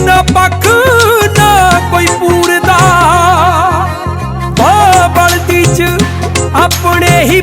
ਕੋਈ ਪੱਖ ਨਾ ਕੋਈ ਪੂਰਦਾ ਬਾ ਬਲਦੀ ਚ ਆਪਣੇ ਹੀ